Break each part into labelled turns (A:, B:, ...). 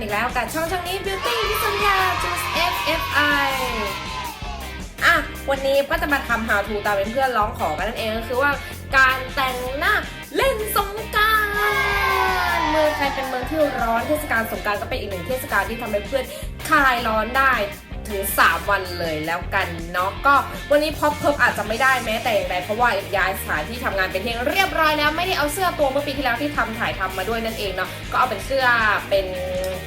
A: ันอีกแล้วกับช่องช่องนี้ Beauty พิสัญญา just FFI อะ วันนี้ก็จะมาทำ how to ตามเป็นเพื่อนร้องขอกันนั่นเองก็คือว่าการแต่งหน้าเล่นสงกรารเมืองไทยเป็นเมืองที่ร้อนเทศกาลสงกรารก็เป็นอีกหนึ่งเทศกาลที่ทำให้เพื่อนคลายร้อนได้ ถึง 3 วันเลยแล้วกันเนาะก็วันนี้พอปเพิบอาจจะไม่ได้แม้แต่อย่างใดเพราะว่าย้ายสถานที่ทำงานเป็นที่เรียบร้อยแล้วไม่ได้เอาเสื้อตัวเมื่อปีที่แล้วที่ทำถ่ายทำมาด้วยนั่นเองเนาะก็เอาเป็นเสื้อเป็น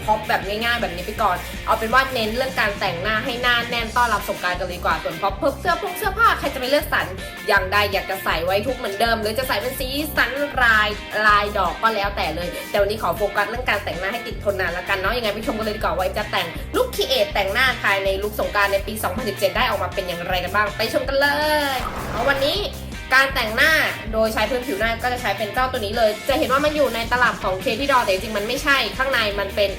A: พ็อปแบบง่ายๆ แบบนี้ไปก่อน เอาเป็นว่าเน้นเรื่องการแต่งหน้าให้หน้าแน่นต้อนรับสงกรารกันเลยกว่าส่วนพ็อปเพิบเสื้อพงเสื้อผ้าใครจะไปเลือกสรรอย่างใดอยากจะใส่ไว้ทุกเหมือนเดิม หรือจะใส่เป็นสีสันลายลายดอกก็แล้วแต่เลย แต่วันนี้ขอโฟกัสเรื่องการแต่งหน้าให้ติดทนนานแล้วกันเนาะยังไงไปชมกันเลยดีกว่าว่าจะแต่งลุคคีเอทแต่งหน้าภายในลุคสงการในปี 2017 ได้ออกมาเป็นอย่างไรกันบ้าง ไปชมกันเลยเอาวันนี้การแต่งหน้าโดยใช้พื้นผิวหน้าก็จะใช้เป็นเจ้าตัวนี้เลย จะเห็นว่ามันอยู่ในตลับของเคที่ดอแต่จริงๆมันไม่ใช่ข้างในมันเป็น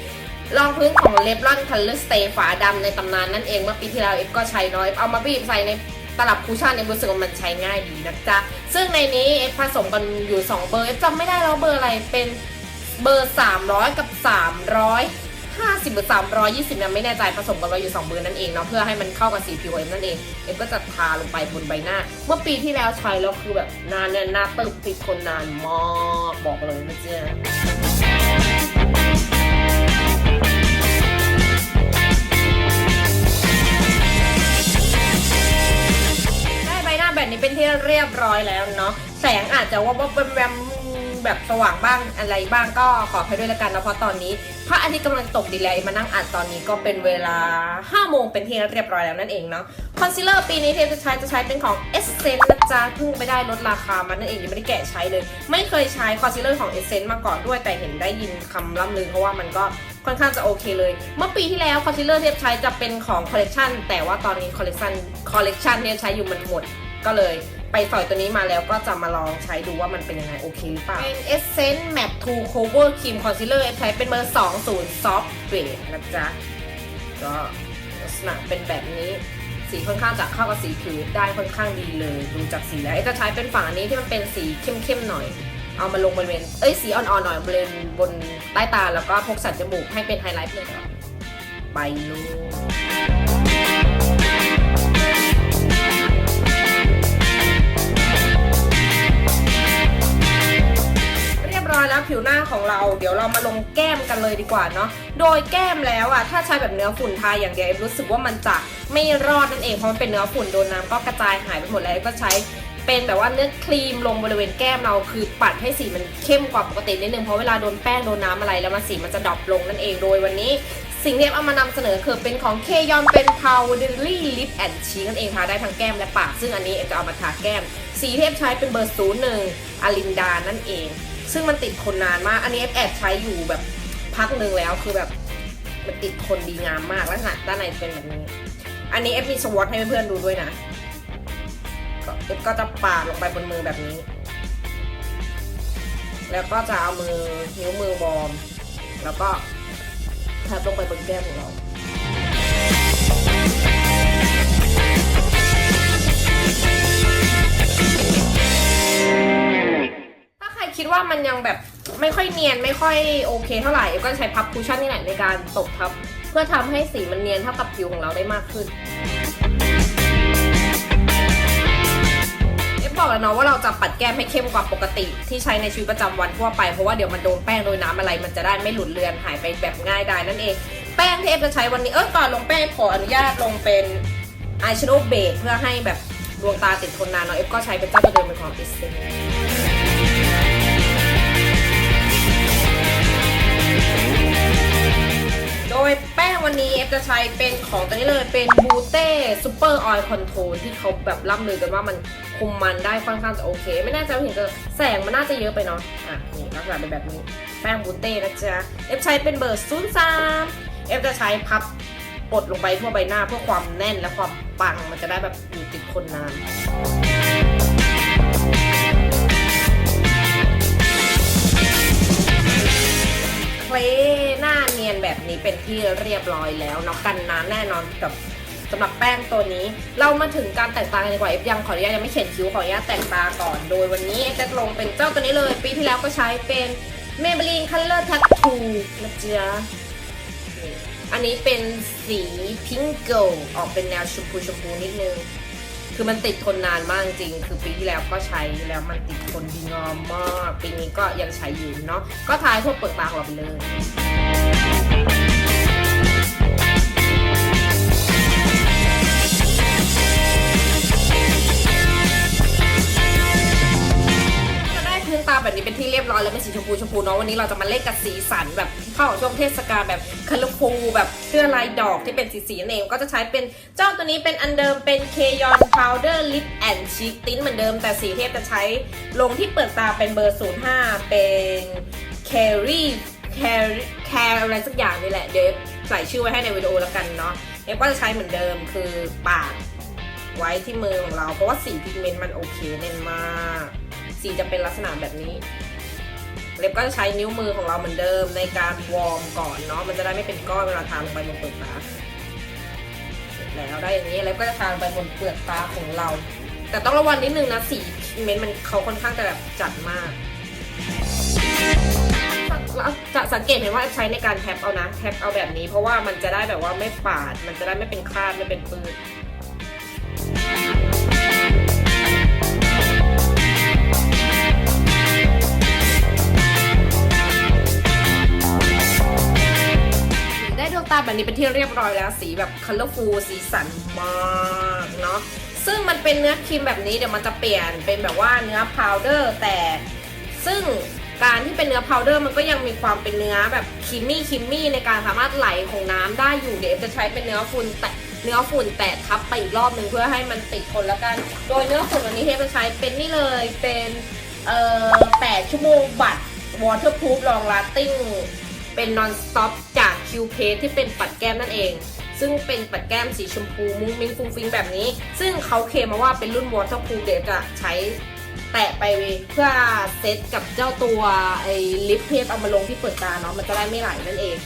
A: รองพื้นของเลฟลอนคัลเลอร์สเตย์ฝาดำในตำนานนั่นเองเมื่อปีที่แล้วเอฟก็ใช้น้อยเอามาบีบใส่ในตลับคูชั่นเอฟรู้สึกว่ามันใช้ง่ายดีนะจ๊ะ ซึ่งในนี้เอฟผสมกันอยู่ 2 เบอร์เอฟจำไม่ได้แล้วเบอร์อะไรเป็นเบอร์ 300 กับ 300 50หรือ320นะไม่แน่ใจผสมกันไว้อยู่2เบอร์นั่นเองเนาะเพื่อให้มันเข้ากับสีผิวเอ็มนั่นเองเอ็มก็จะทาลงไปบนใบหน้า เมื่อปีที่แล้วใช้แล้วคือแบบนานเนี่ยหน้าตึกติดคนนานมากบอกเลยนะเจ๊ะได้ใบหน้าแบบนี้เป็นที่เรียบร้อยแล้วเนาะแสงอาจจะว่าว่าแวมแวมแบบสว่างบ้างอะไรบ้างก็ขออภัยด้วยล้วกันนะเพราะตอนนี้ พระอาทิตย์กำลังตกดีแล้วมานั่งอัดตอนนี้ก็เป็นเวลา 5 โมงเป็นที่เรียบร้อยแล้วนั่นเองเนาะคอนซีลเลอร์ปีนี้เทปจะใช้จะใช้เป็นของ Essence นะจ๊ะเพิ่งไปได้ลดราคามันนั่นเองยังไม่ได้แกะใช้เลย ไม่เคยใช้คอนซีลเลอร์ของ Essence มาก่อนด้วยแต่เห็นได้ยินคำล่ำลือเพราะว่ามันก็ค่อนข้างจะโอเคเลย เมื่อปีที่แล้วคอนซีลเลอร์ที่ใช้จะเป็นของคอลเลกชันแต่ว่าตอนนี้คอลเลกชันคอลเลกชันที่ใช้อยู่มันหมดก็เลย ไปสอยตัวนี้มาแล้วก็จะมาลองใช้ดูว่ามันเป็นยังไงโอเคหรือเปล่า เป็น Essence Matte 2 Cover Cream Concealer ใช้เป็นเบอร์ 20 Soft Grade นะจ๊ะ ก็ลักษณะเป็นแบบนี้ สีค่อนข้างจะเข้ากับสีผิวได้ค่อนข้างดีเลยดูจากสีแล้วเอ๊ะจะใช้เป็นฝั่งอันนี้ที่มันเป็นสีเข้มๆหน่อย เอามาลงบริเวณเอ้ยสีอ่อนๆหน่อยบริเวณบนใต้ตาแล้วก็พกสันจมูกให้เป็นไฮไลท์เลยไปลูกเรีย ร้อยแล้วผิวหน้าของเรา เดี๋ยวเรามาลงแก้มกันเลยดีกว่าเนาะโดยแก้มแล้วอะถ้าใช้แบบเนื้อฝุ่นทาอย่างเดียวเอ็มรู้สึกว่ามันจะไม่รอดนั่นเองเพราะมันเป็นเนื้อฝุ่นโดนน้ำก็กระจายหายไปหมดแล้วก็ใช้เป็นแบบว่าเนื้อครีมลงบริเวณแก้มเราคือปัดให้สีมันเข้มกว่าปกตินิดนึงเพราะเวลาโดนแป้งโดนน้ำอะไรแล้วมันสีมันจะดรอปลงนั่นเองโดยวันนี้สิ่งที่เอามานำเสนอคือเป็นของเคยอนเป็น powdery lip and cheek นั่นเองทาได้ทั้งแก้มและปาก ซึ่งอันนี้เอ็มจะเอามาทาแก้ม สีเอ็มใช้เป็นเบอร์ศูนย์หนึ่งอลินดานั่นเอง ซึ่งมันติดคนนานมาก อันนี้แอบใช้อยู่แบบพักหนึ่งแล้วคือแบบมันติดคนดีงามมากลักษณะด้านในเป็นแบบนี้ อันนี้เอฟมีสวอตให้เพื่อนๆดูด้วยนะก็เอฟก็จะปาดลงไปบนมือแบบนี้ แล้วก็จะเอามือนิ้วมือวอม แล้วก็แทบลงไปบนแก้มของเรา คิดว่ามันยังแบบไม่ค่อยเนียนไม่ค่อยโอเคเท่าไหร่ก็ใช้พับคุชชั่นนี่แหละในการตบทับ เพื่อทำให้สีมันเนียนเท่ากับผิวของเราได้มากขึ้นเอฟบอกแล้วเนาะว่าเราจะปัดแก้มให้เข้มกว่าปกติ ที่ใช้ในชีวิตประจำวันทั่วไปเพราะว่าเดี๋ยวมันโดนแป้งโดยน้ำอะไร มันจะได้ไม่หลุดเลือนหายไปแบบง่ายได้นั่นเอง แป้งที่เอฟจะใช้วันนี้เออก่อนลงแป้งขออนุญาตลงเป็นอายแชโดว์เบสเพื่อให้แบบดวงตาติดทนนานเนาะเอฟก็ใช้เป็นเจ้าตัวเดิมเป็นของอิสเซ โดยแป้งวันนี้เอฟจะใช้เป็นของตัวนี้เลยเป็นบูเต้ซูเปอร์ออยล์คอนโทรลที่เขาแบบล่ำลือกันว่ามันคุมมันได้ค่อนข้างจะโอเค ไม่แน่ใจว่าเห็นจะแสงมันน่าจะเยอะไปเนาะอะนี่ลักษณะเป็นแบบนี้แป้งบูเต้นะจ๊ะเอฟใช้เป็นเบอร์ศูนย์สามเอฟจะใช้พับกดลงไปทั่วใบหน้าเพื่อความแน่นและความปังมันจะได้แบบอยู่ติดคนนาน หน้าเนียนแบบนี้เป็นที่เรียบร้อยแล้วเนาะกันน้ำแน่นอนกับสำหรับแป้งตัวนี้ เรามาถึงการแต่งตากันดีกว่าเอฟยังขออนุญาตยังไม่เขียนคิ้วขออนุญาตแต่งตาก่อน โดยวันนี้เอฟจะลงเป็นเจ้าตัวนี้เลย ปีที่แล้วก็ใช้เป็น Maybelline Color Tattoo นะจ๊ะอันนี้เป็นสีพิงเกิลออกเป็นแนวชมพูชมพูนิดนึง คือมันติดทนนานมากจริง คือปีที่แล้วก็ใช้แล้วมันติดทนดีงามมาก ปีนี้ก็ยังใช้อยู่เนาะ ก็ทายพวกเปิดตาของเราไปเลย แบบนี้เป็นที่เรียบร้อยแล้วเป็นสีชมพูชมพูเนาะวันนี้เราจะมาเล่นกับสีสันแบบเข้าช่วงเทศกาลแบบคัลฟูแบบเสื้อลายดอกที่เป็นสีสีนั่นเองก็จะใช้เป็นเจ้าตัวนี้เป็นอันเดิมเป็นเคยอนพาวเดอร์ลิปแอนด์ชีคติ้นเหมือนเดิมแต่สีเทพจะใช้ลงที่เปิดตาเป็นเบอร์ 05 เป็นแครี่แครี่แคร์อะไรสักอย่างนี่แหละเดี๋ยวใส่ชื่อไว้ให้ในวิดีโอแล้วกันเนาะเอฟก็จะใช้เหมือนเดิมคือปาดไว้ที่มือของเราเพราะว่าสีพิกเมนต์มันโอเคเน้นมาก สีจะเป็นลักษณะแบบนี้ เล็บก็จะใช้นิ้วมือของเราเหมือนเดิมในการวอร์มก่อนเนาะมันจะได้ไม่เป็นก้อนเวลาทาลงไปบนเปลือกตาเสร็จแล้วได้อย่างนี้เล็บก็จะทาลงไปบนเปลือกตาของเรา แต่ต้องระวังนิดนึงนะสีพิกเมนต์มันเขาค่อนข้างจะแบบจัดมากจะสังเกตเห็นว่าใช้ในการแท็บเอานะแท็บเอาแบบนี้ เพราะว่ามันจะได้แบบว่าไม่ปาด มันจะได้ไม่เป็นคราบไม่เป็นปื้น ด้ดวงตาแบบนี้เป็นที่เรียบร้อยแล้วสีแบบ colorful สีสันมากเนาะซึ่งมันเป็นเนื้อครีมแบบนี้เดี๋ยวมันจะเปลี่ยนเป็นแบบว่าเนื้อพาวเดอร์แต่ซึ่งการที่เป็นเนื้อพาวเดอร์มันก็ยังมีความเป็นเนื้อแบบครีมมี่ครีมมี่ในการสามารถไหลของน้ำได้อยู่เดี๋ยวจะใช้เป็นเนื้อฝุ่นแต่เนื้อฝุ่นแตะทับไปอีกรอบหนึ่งเพื่อให้มันติดทนแล้วกัน โดยเนื้อฝุ่นวันนี้เทปจะใช้เป็นนี่เลยเป็นเอ่อ8ชั่วโมงบัตร waterproof long lasting เป็น non stop จาก Q p a ที่เป็นปัดแก้มนั่นเอง ซึ่งเป็นปัดแก้มสีชมพูมุ้งมิ้งฟุ้งฟิ้งแบบนี้ ซึ่งเขาเคลมมาว่าเป็นรุ่น waterproof เดี๋ยวจะใช้แตะไปเพื่อเซตกับเจ้าตัวไอ้ลิปเทปเอามาลงที่เปิดตาเนาะมันจะได้ไม่ไหลนั่นเอง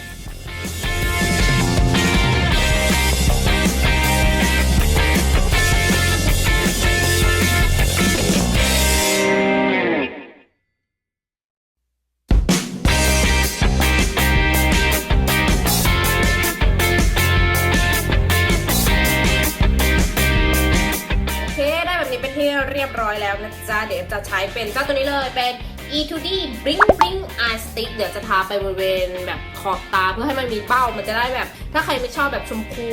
A: E2D Bling Bling Eye Stick เดี๋ยวจะทาไปบริเวณแบบขอบตาเพื่อให้มันมีเป้า มันจะได้แบบ ถ้าใครไม่ชอบแบบชมพู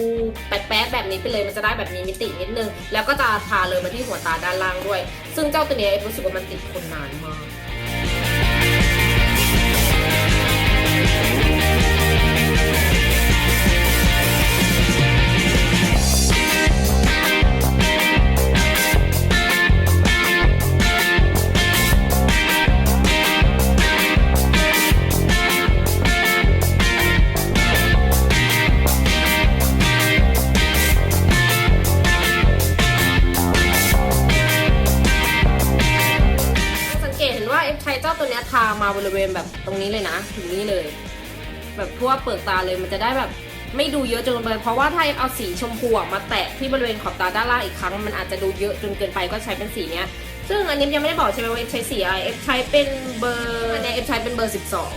A: แป๊ดๆแบบนี้ไปเลย มันจะได้แบบมีมิตินิดนึง แล้วก็จะทาเลยมาที่หัวตาด้านล่างด้วย ซึ่งเจ้าตัวเนี้ยรู้สึกว่ามันติดคนนานมาก เจ้าตัวเนี้ยทามาบริเวณแบบตรงนี้เลยนะถึงนี้เลย แบบทั่วเปลือกตาเลยมันจะได้แบบไม่ดูเยอะจนเกินไปเพราะว่าถ้าเอฟเอาสีชมพูอะมาแตะที่บริเวณขอบตาด้านล่างอีกครั้ง มันอาจจะดูเยอะจนเกินไปก็ใช้เป็นสีเนี้ย ซึ่งอันนี้ยังไม่ได้บอกใช่ไหมว่าเอฟใช้สีอะไรเอฟใช้เป็นเบอร์อันเนี้เอฟใช้เป็นเบอร์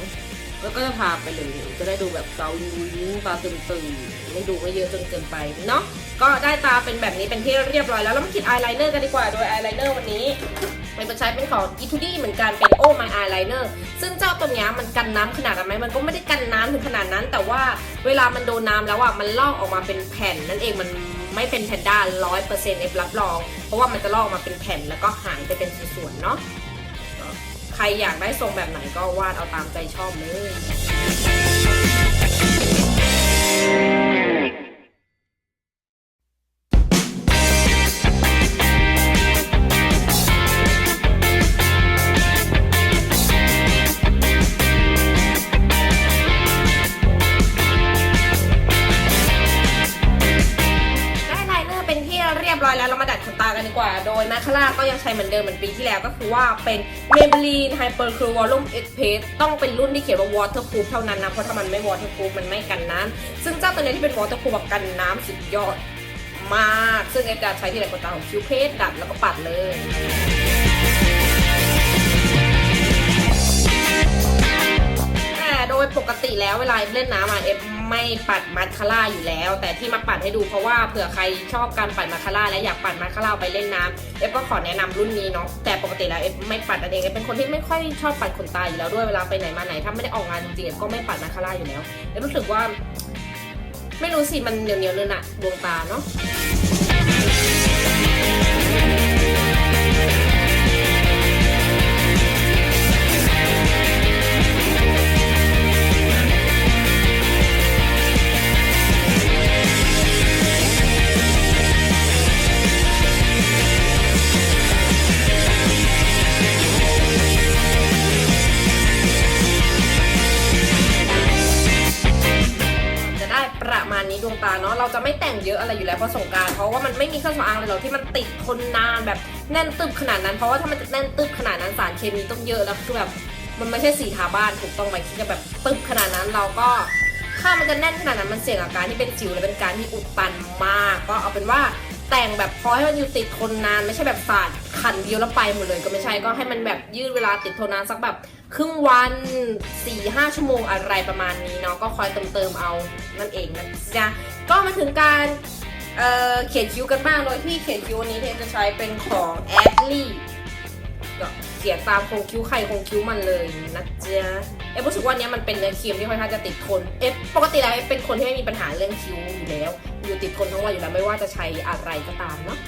A: 12 แล้วก็จะทาไปเลยจะได้ดูแบบเกาลุยตาตึงๆไม่ดูไม่เยอะจนเกินไปเนาะก็ได้ตาเป็นแบบนี้เป็นที่เรียบร้อยแล้วเรามาคิดอายไลเนอร์กันดีกว่าโดยอายไลเนอร์วันนี้มันจะใช้เป็นของ e t u d y เหมือนกันเป็น Oh My Eyeliner ซึ่งเจ้าตัวเนี้ยมันกันน้ำขนาดนั้นไหมมันก็ไม่ได้กันน้ำถึงขนาดนั้น แต่ว่าเวลามันโดนน้ำแล้วอะมันลอกออกมาเป็นแผ่นนั่นเองมันไม่เป็นแพนด้าร้อยเปอร์เซ็นต์เอฟรับรอง เพราะว่ามันจะลอกออกมาเป็นแผ่นแล้วก็หายไปเป็นส่วนๆเนาะใครอยากได้ทรงแบบไหนก็วาดเอาตามใจชอบเลย มเดิมเหมือนปีที่แล้วก็คือว่าเป็น Maybelline Hyper Curl Volume Express ต้องเป็นรุ่นที่เขียนว่า waterproof เท่านั้นนะ เพราะถ้ามันไม่ waterproof มันไม่กันน้ำซึ่งเจ้าตัวนี้ที่เป็น waterproof แบบกันน้ำสุดยอดมาก ซึ่งเอฟจะใช้ที่ไหนขนตามของคิวเพสดัดแล้วก็ปัดเลยแต่โดยปกติแล้วเวลาเอฟเล่นน้ำอะเอฟ ไม่ปัดมาสคาร่าอยู่แล้ว แต่ที่มาปัดให้ดูเพราะว่าเผื่อใครชอบการปัดมาสคาร่าและอยากปัดมาสคาร่าไปเล่นน้ำเอฟก็ขอแนะนำรุ่นนี้เนาะแต่ปกติแล้วเอฟไม่ปัดนั่นเองเอฟเป็นคนที่ไม่ค่อยชอบปัดขนตาอยู่แล้วด้วยเวลาไปไหนมาไหนถ้าไม่ได้ออกงานจริงๆเอฟก็ไม่ปัดมาสคาร่าอยู่แล้วเอฟรู้สึกว่า ไม่รู้สิมันเหนียวๆเนินะดวงตาเนาะ จะไม่แต่งเยอะอะไรอยู่แล้วเพราะสงการเพราะว่ามันไม่มีเครื่องสำอางเลยหรอกที่มันติดทนนานแบบแน่นตึบขนาดนั้น เพราะว่าถ้ามันจะแน่นตึบขนาดนั้นสารเคมีต้องเยอะแล้วคือแบบมันไม่ใช่สีทาบ้านถูกต้องไหมที่จะแบบตึบขนาดนั้นเราก็ถ้ามันจะแน่นขนาดนั้นมันเสี่ยงอาการที่เป็นจิ๋วและเป็นการที่อุดตันมาก ก็เอาเป็นว่า แต่งแบบพอให้มันอยู่ติดทนนาน ไม่ใช่แบบสาดขันเดียวแล้วไปหมดเลยก็ไม่ใช่ก็ให้มันแบบยืดเวลาติดทนนานสักแบบครึ่งวัน4ี่ห้าชั่วโมงอะไรประมาณนี้เนาะก็คอยเติมเติมเอานั่นเองนะจ๊ะก็มาถึงการเเขียนคิ้วกันบ้างโดยที่เขียนคิ้วนี้เทนจะใช้เป็นของแอดลี่ก็เขียนตามโครงคิ้วใครโครงคิ้วมันเลยนะจ๊ะเอ๊ะรู้สึกว่าเนี้ยมันเป็นเนื้อครีมที่ค่อนข้างจะติดทนเอ๊ะปกติแล้วเอ๊ะเป็นคนที่ไม่มีปัญหาเรื่องคิ้วอยู่แล้ว อยู่ติดทนทั้งวันอยู่แล้วไม่ว่าจะใช้อะไรก็ตามเนาะ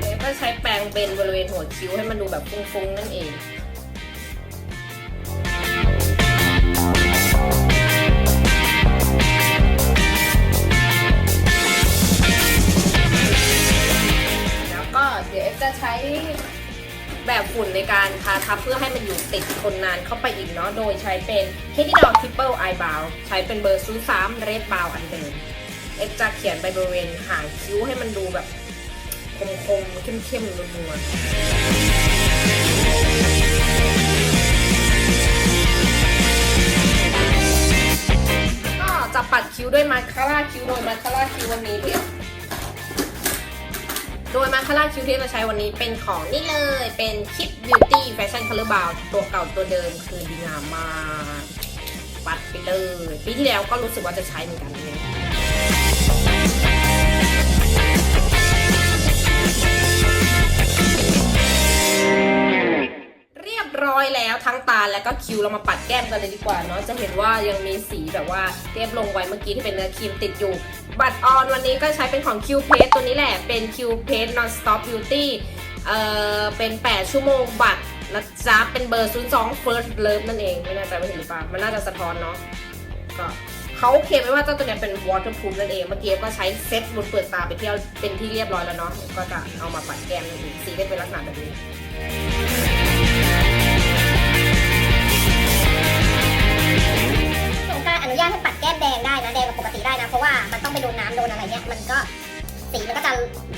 A: เอ๊ะก็ใช้แปรงเบนบริเวณหัวคิ้วให้มันดูแบบฟุ้งๆนั่นเอง จะใช้แบบฝุ่นในการทาทับเพื่อให้มันอยู่ติดทนนานเข้าไปอีกเนาะ โดยใช้เป็น k e t t y Dog Triple Eye Brow ใช้เป็นเบอร์ศูนย์สามเรดบาวอันเดิม เอฟจะเขียนไปบริเวณหางคิ้วให้มันดูแบบคมๆ เข้มๆนัวๆก็จะปัดคิ้วด้วยมาคาร่าคิ้วโดยมาคาร่าคิ้ววันนี้เดียว โดยมาคาร่าคิวที่เราใช้วันนี้เป็นของนี่เลย เป็น Kit Beauty Fashion Color Bar ตัวเก่าตัวเดิมคือดีงามมากปัดไปเลย ปีที่แล้วก็รู้สึกว่าจะใช้เหมือนกันเลย ร้อยแล้วทั้งตาแล้วก็คิ้วเรามาปัดแก้มกันเลยดีกว่าเนาะจะเห็นว่ายังมีสีแบบว่าเรียบลงไว้เมื่อกี้ที่เป็นเนื้อครีมติดอยู่ บัตรออนวันนี้ก็ใช้เป็นของ Q p a s e ตัวนี้แหละเป็น Q p a s e Non Stop Beauty เอ่อเป็น 8 ชั่วโมงบัตรนะจ๊ะเป็นเบอร์ 02 First Love นั่นเองไม่แน่ใจว่าเห็นหรือเปล่ามันน่าจะสะท้อนเนาะก็เขาเขียนไว้ว่าเจ้าตัวเนี้ยเป็น waterproof นั่นเองเมื่อกี้ก็ใช้เซ็ตบนเปลือกตาไปเที่ยวเป็นที่เรียบร้อยแล้วเนาะก็จะเอามาปัดแก้มนั่นเองสีก็เป็นลักษณะแบบนี้
B: นุญาตให้ปัดแก้มแดงได้นะแดงกว่าปกติได้นะ เพราะว่ามันต้องไปโดนน้ำโดนอะไรเงี้ยมันก็สีมันก็จะ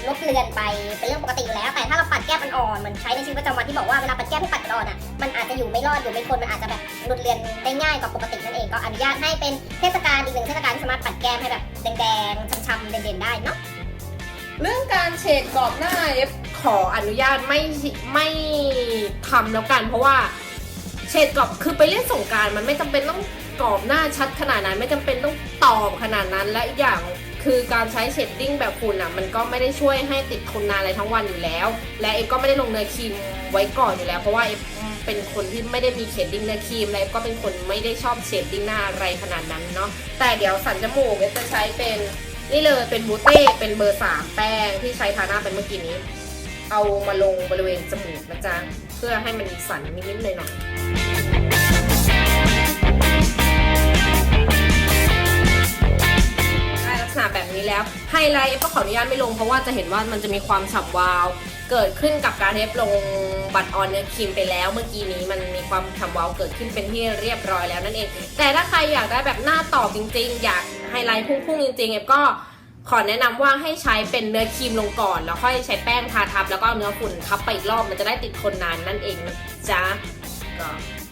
B: ลบเลือนไปเป็นเรื่องปกติอยู่แล้ว แต่ถ้าเราปัดแก้มอ่อนๆเหมือนใช้ในชีวิตประจำวันที่บอกว่าเวลาปัดแก้มให้ปัดอ่อนอะมันอาจจะอยู่ไม่รอดอยู่ไม่ทนมันอาจจะแบบหลุดเลือนได้ง่ายกว่าปกตินั่นเองก็อนุญาตให้เป็นเทศกาลอีกหนึ่งเทศกาลที่สามารถปัดแก้มให้แบบแดงๆช้ำๆเด่นๆได้เนาะ
A: เรื่องการเฉดกรอบหน้าเอฟขออนุญาตไม่ไม่ทำแล้วกัน เพราะว่าเฉดกรอบคือไปเล่นสงการมันไม่จำเป็นต้อง กรอบหน้าชัดขนาดนั้นไม่จำเป็นต้องตอบขนาดนั้นและอีกอย่างคือการใช้เชดดิ้งแบบฝุ่นอะมันก็ไม่ได้ช่วยให้ติดทนนานอะไรทั้งวันอยู่แล้ว และเอฟก็ไม่ได้ลงเนื้อครีมไว้ก่อนอยู่แล้ว เพราะว่าเอฟเป็นคนที่ไม่ได้มีเชดดิ้งเนื้อครีมและเอฟก็เป็นคนไม่ได้ชอบเชดดิ้งหน้าอะไรขนาดนั้นเนาะแต่เดี๋ยวสันจมูกเอฟจะใช้เป็นนี่เลยเป็นบูเต้เป็นเบอร์สามแป้งที่ใช้ทาหน้าเป็นเมื่อกี้นี้ เอามาลงบริเวณจมูกนะจ๊ะเพื่อให้มันสันนิดๆหน่อยๆ ษณะแบบนี้แล้วไฮไลท์ก็ขออนุญาตไม่ลงเพราะว่าจะเห็นว่ามันจะมีความฉ่ำวาว เกิดขึ้นกับการเทปลงบัตรออนเนื้อครีมไปแล้ว เมื่อกี้นี้มันมีความฉ่ำวาวเกิดขึ้นเป็นที่เรียบร้อยแล้วนั่นเอง แต่ถ้าใครอยากได้แบบหน้าตอบจริง ๆ อยากไฮไลท์พุ่งๆจริงๆเอฟก็ขอแนะนำว่าให้ใช้เป็นเนื้อครีมลงก่อน แล้วค่อยใช้แป้งทาทับ แล้วก็เอาเนื้อฝุ่นทับไปอีกรอบมันจะได้ติดทนนานนั่นเองนะจ๊ะก็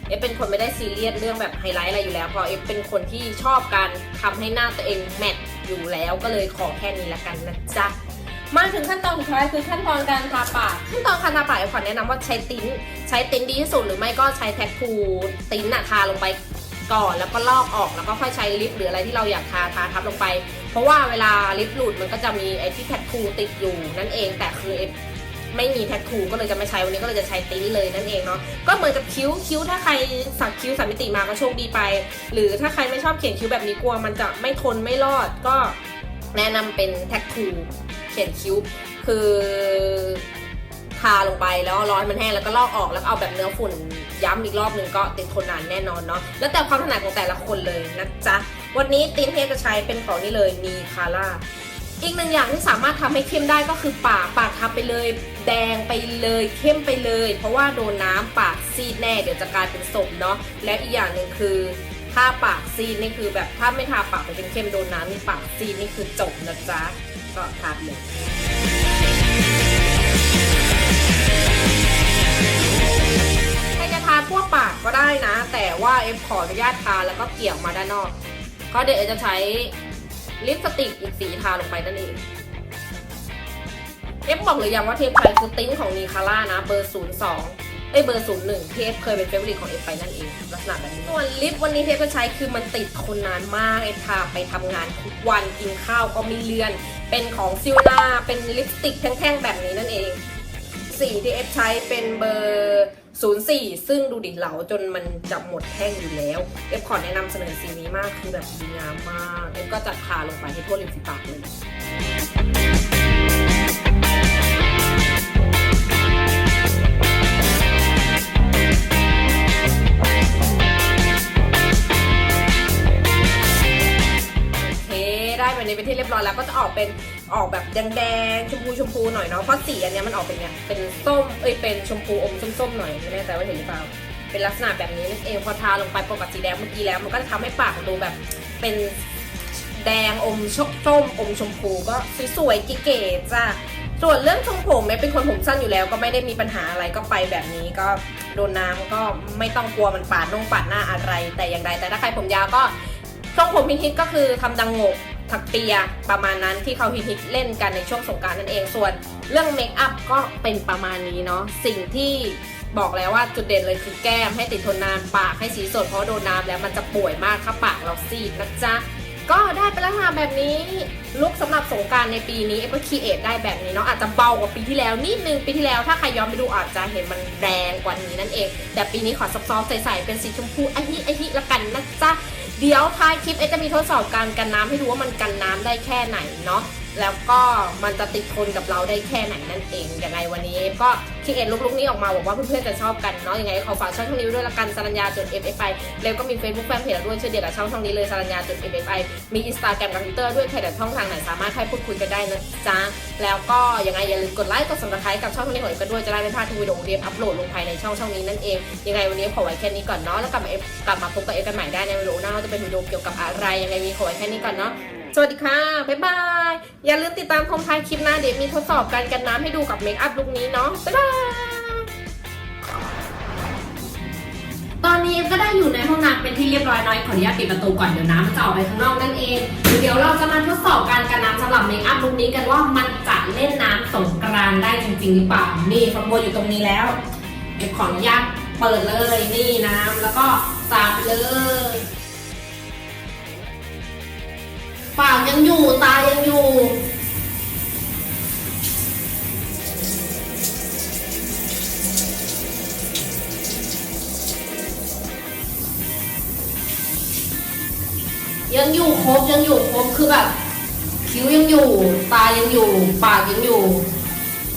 A: เอฟเป็นคนไม่ได้ซีเรียสเรื่องแบบไฮไลท์อะไรอยู่แล้วเพราะเอฟเป็นคนที่ชอบการทำให้หน้าตัวเองแมท อยู่แล้วก็เลยขอแค่นี้ละกันนะจ๊ะมาถึงขั้นตอนสุดท้ายคือขั้นตอนการทาปากขั้นตอนการทาปากขอแนะนำว่าใช้ติ้นใช้ติ้นดีที่สุดหรือไม่ก็ใช้แท็กทูติ้นอะทาลงไปก่อนแล้วก็ลอกออกแล้วก็ค่อยใช้ลิปหรืออะไรที่เราอยากทาทาทับลงไป เพราะว่าเวลาลิปหลุดมันก็จะมีไอ้ที่แท็กทูติดอยู่นั่นเองแต่คือ ไม่มีแท็กทูก็เลยจะไม่ใช้วันนี้ก็เลยจะใช้ติ้นเลยนั่นเองเนาะก็เหมือนกับคิ้วคิ้วถ้าใครสักคิ้วสามมิติมาก็โชคดีไป หรือถ้าใครไม่ชอบเขียนคิ้วแบบนี้กลัวมันจะไม่ทนไม่รอดก็แนะนำเป็นแท็กทูเขียนคิ้วคือทาลงไปแล้วร้อนมันแห้งแล้วก็ลอกออกแล้วก็เอาแบบเนื้อฝุ่นย้ำอีกรอบหนึ่งก็ติดทนนานแน่นอนเนาะแล้วแต่ความถนัดของแต่ละคนเลยนะจ๊ะ วันนี้ตีนเทจะใช้เป็นของนี่เลยมีคาร่าอีกหนึ่งอย่างที่สามารถทำให้เข้มได้ก็คือปากปากทาไปเลย แดงไปเลยเข้มไปเลย เพราะว่าโดนน้ำปากซีดแน่เดี๋ยวจะกลายเป็นศพเนาะและอีกอย่างหนึ่งคือถ้าปากซีดนี่คือแบบถ้าไม่ทาปากไปเป็นเข้มโดนน้ำนี่ปากซีดนี่คือจบนะจ๊ะก็ทาไปเลยใครจะทาทั่วปากก็ได้นะ แต่ว่าเอฟขออนุญาตทาแล้วก็เกี่ยวมาด้านนอกก็เดี๋ยวจะใช้ลิปสติกอีกสีทาลงไปนั่นเอง เอฟบอกเลยยังว่าเทปใช้คือติ้งของนีคาร่านะ เบอร์ 02เอ้เบอร์ 01 เทปเคยเป็นเฟเวอร์ริของเอฟไปนั่นเองลักษณะแบบนี้ส่วนลิปวันนี้เทปจะใช้คือมันติดทนนานมากเอฟทาไปทำงานทุกวันกินข้าวก็ไม่เลือน เป็นของซิลนาเป็นลิปสติกแท่งๆแบบนี้นั่นเองสีที่เอฟใช้เป็นเบอร์04 ซึ่งดูดิเหลาจนมันจะหมดแท่งอยู่แล้ว เอฟขอแนะนำเสนอสีนี้มากคือแบบดีงามมาก เอฟก็จะทาลงไปให้ทั่วริมฝีปากเลย นี้เป็นที่เรียบร้อยแล้วก็จะออกเป็นออกแบบแดงๆชมพูชมพูหน่อยเนาะเพราะสีอันเนี้ยมันออกเป็นเนี้ยเป็นส้มเอ้ยเป็นชมพูอมส้มๆหน่อยไม่แน่ใจว่าเห็นหรือเปล่าเป็นลักษณะแบบนี้นั่นเองพอทาลงไปปกติสีแดงเมื่อกี้แล้ว มันก็จะทำให้ปากดูแบบเป็นแดงอมชมส้มอมชมพูก็สวยๆเก๋ๆจ้าส่วนเรื่องทรงผมไม่เป็นคนผมสั้นอยู่แล้ว ก็ไม่ได้มีปัญหาอะไรก็ไปแบบนี้ก็โดนน้ำก็ไม่ต้องกลัวมันปาดนงปาดหน้าอะไร แต่อย่างใดแต่ถ้าใครผมยาวก็ทรงผมฮิตๆก็คือทำดังโงก ถักเปียประมาณนั้นที่เขาฮิตๆเล่นกันในช่วงสงการนั่นเอง ส่วนเรื่องเมคอัพก็เป็นประมาณนี้เนาะสิ่งที่บอกแล้วว่าจุดเด่นเลยคือแก้มให้ติดทนนานปากให้สีสดเพราะโดนน้ำแล้วมันจะป่วยมากถ้าปากเราซีดนะจ๊ะก็ได้เป็นลักษณะแบบนี้ลุกสำหรับสงการในปีนี้เอเปอร์คีเอทได้แบบนี้เนาะอาจจะเบากว่าปีที่แล้วนิดนึงปีที่แล้วถ้าใครย้อนไปดูอาจจะเห็นมันแรงกว่านี้นั่นเอง แต่ปีนี้ขอซับซ้อนใสๆเป็นสีชมพูไอฮิไอฮิละกันนะจ๊ะ เดี๋ยวท้ายคลิปเอจะมีทดสอบการกันน้ำให้ดูว่ามันกันน้ำได้แค่ไหนเนาะ แล้วก็มันจะติดทนกับเราได้แค่ไหนนั่นเองยังไงวันนี้ ก็คิดเอ็นลุกๆนี้ออกมาบอกว่าเพื่อนๆจะชอบกันเนาะยังไงขอฝากช่องช่องนี้ด้วยละกันสรัญญาจุด f f i แล้วก็มี Facebook แฟนเพจด้วยเช่นเดียวกับช่องช่องนี้เลยสรัญญาจุด f f i มี Instagram กับ Twitter ด้วยใครแต่ช่องทางไหนสามารถให้พูดคุยกันได้นะจ๊ะแล้วก็ยังไงอย่าลืมกดไลค์กด subscribe กับช่องช่องนี้ของเอฟกันด้วยจะได้ไม่พลาดทุกวิดีโอที่เอฟอัพโหลดลงภายในช่องช่องนี้นั่นเองยังไงวันนี้ขอไว้แค่นี้ก่อนเนาะแล้วกลับมาเอฟกลับมาพบกับเอฟกันใหม่ได้ในวิดีโอหน้าว่าจะเป็นวิดีโอเกี่ยวกับอะไรยังไงมีขอไว้แค่นี้ก่อนเนาะ สวัสดีค่ะ บ๊ายบาย อย่าลืมติดตามชมท้ายคลิปหน้าเดี๋ยวมีทดสอบการกันน้ำให้ดูกับเมคอัพลุคนี้เนาะ บ๊ายบาย ตอนนี้ก็ได้อยู่ในห้องน้ำเป็นที่เรียบร้อยน้อยขออนุญาตปิดประตูก่อนเดี๋ยวน้ำมันจะออกไปข้างนอกนั่นเองเดี๋ยวเราจะมาทดสอบการกันน้ำสำหรับเมคอัพลุคนี้กันว่ามันจะเล่นน้ำสงกรานต์ได้จริงๆหรือเปล่า นี่ฟังบัวอยู่ตรงนี้แล้ว เดี๋ยวขออนุญาตเปิดเลยนี่น้ำแล้วก็สาดเลย ปากยังอยู่ ตายังอยู่ ยังอยู่ครบยังอยู่ครบคือแบบคิ้วยังอยู่ ตายังอยู่ ปากยังอยู่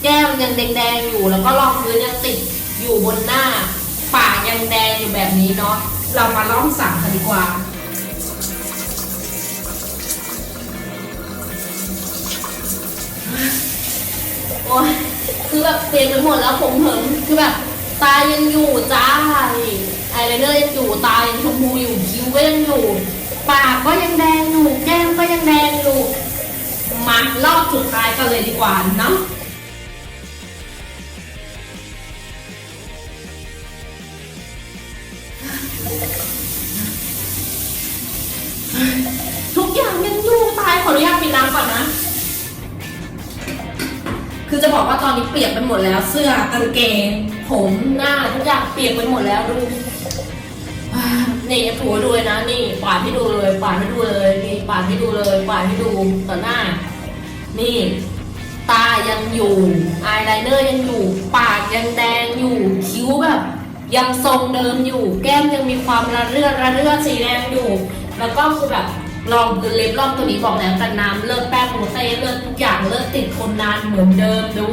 A: แก้มยังแดงๆอยู่ แล้วก็รองพื้นยังติดอยู่บนหน้า ปากยังแดงอยู่แบบนี้เนาะ เรามาล้องสั่งกันดีกว่า โอ้ยคือแบบเปลี่ยนไปหมดแล้วผมเหิมคือแบบ ตายังอยู่จ้าไอไลเนอร์ยังอยู่ตายังชมพูอยู่คิ้วก็ยังอยู่ ปากก็ยังแดงอยู่แก้มก็ยังแดงอยู่มารอบสุดท้ายกันเลยดีกว่าเนาะทุกอย่างยังอยู่ตายขออนุญาตปิดน้ำก่อนนะ จะบอกว่าตอนนี้เปียกไปหมดแล้ว เสื้อกางเกง ผมหน้าทุกอย่างเปียกไปหมดแล้วดูนี่ถูดูเลยนะ นี่ปาดให้ดูเลยปาดให้ดูเลยนี่ปาดให้ดูเลยปาดให้ดูต่อหน้า นี่ตายังอยู่อายไลเนอร์ยังอยู่ ปากยังแดงอยู่คิ้วแบบ ยังทรงเดิมอยู่ แก้มยังมีความระเรื่อระเรื่อสีแดงอยู่ แล้วก็คือแบบ ลองตื้นเล็บลองตัวนี้บอกแล้วกันน้ำเลิศแป้งโมเต้เลิศทุกอย่างเลิศติดทนนานเหมือนเดิมดู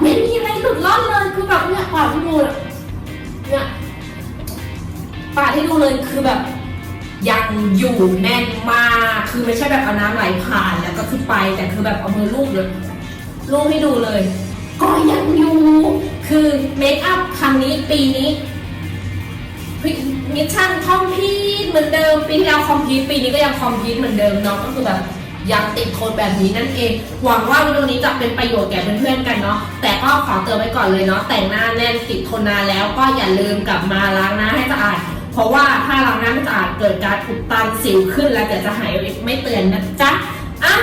A: ไม่มีอะไรหลุดล่อนเลยคือแบบเนี่ยปาดให้ดูเลยเนี่ยปาดให้ดูเลยคือแบบ ยังอยู่แน่นมากคือไม่ใช่แบบเอาน้ำไหลผ่านแล้วก็คือไปแต่คือแบบเอามือลูบเลยลูบให้ดูเลย ก็ยังอยู่คือเมคอัพครั้งนี้ปีนี้ มิชชั่นคอมพีทเหมือนเดิม ปีที่แล้วคอมพีทปีนี้ก็ยังคอมพีทเหมือนเดิมเนาะก็คือแบบยังติดโคนแบบนี้นั่นเอง หวังว่าวิดีโอนี้จะเป็นประโยชน์แก่เพื่อนๆกันเนาะ แต่ก็ขอเตือนไว้ก่อนเลยเนาะ แต่งหน้าแน่นติดทนนานแล้วก็อย่าลืมกลับมาล้างหน้าให้สะอาด เพราะว่าถ้าล้างหน้าไม่สะอาดเกิดการอุดตันสิวขึ้นแล้วเดี๋ยวจะหายไม่เตือนนะจ๊ะ อะ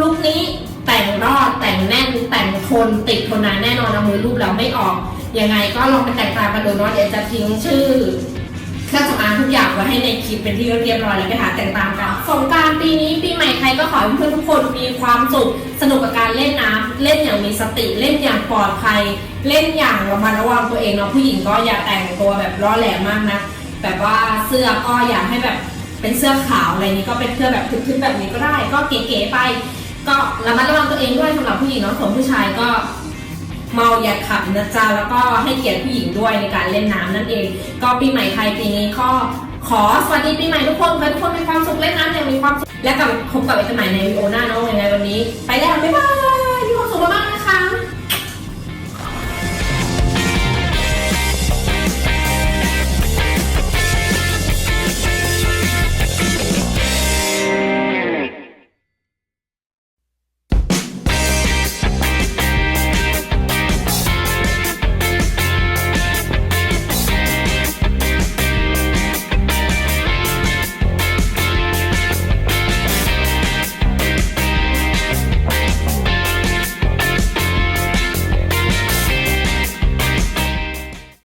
A: ลุคนี้แต่งรอดแต่งแน่นแต่งทนติดทนนานแน่นอนเอามือรูปแล้วไม่ออก ยังไงก็ลองไปแต่งตามกันดูเนาะเดี๋ยวจะทิ้งชื่อเครื่องสำอางทุกอย่างไว้ให้ในคลิปเป็นที่เรียบร้อยแล้วไปหาแต่งตามกันสงกรารปีนี้ปีใหม่ไทยก็ขอให้เพื่อนทุกคนมีความสุขสนุกกับการเล่นน้ำเล่นอย่างมีสติเล่นอย่างปลอดภัย เล่นอย่างระมัดระวังตัวเองเนาะผู้หญิงก็อย่าแต่งตัวแบบล้อแหลมมากนะแบบว่าเสื้อก็อย่าให้แบบเป็นเสื้อขาวอะไรนี้ก็เป็นเสื้อแบบทึบๆแบบนี้ก็ได้ ก็เก๋ๆไป ก็ระมัดระวังตัวเองด้วยสำหรับผู้หญิงเนาะส่วนผู้ชายก็ เมาอย่าขับนะจ๊ะแล้วก็ให้เกียรติผู้หญิงด้วยในการเล่นน้ำนั่นเอง ก็ปีใหม่ไทยปีนี้ก็ขอสวัสดีปีใหม่ทุกคนขอให้ทุกคนมีความสุขเล่นน้ำอย่างมีความสุขและกับพบกับไอ้กันใหม่ในวิดีโอหน้าน้องยังไงวันนี้ ไปแล้วบ๊ายบายมีความสุขมากๆนะคะ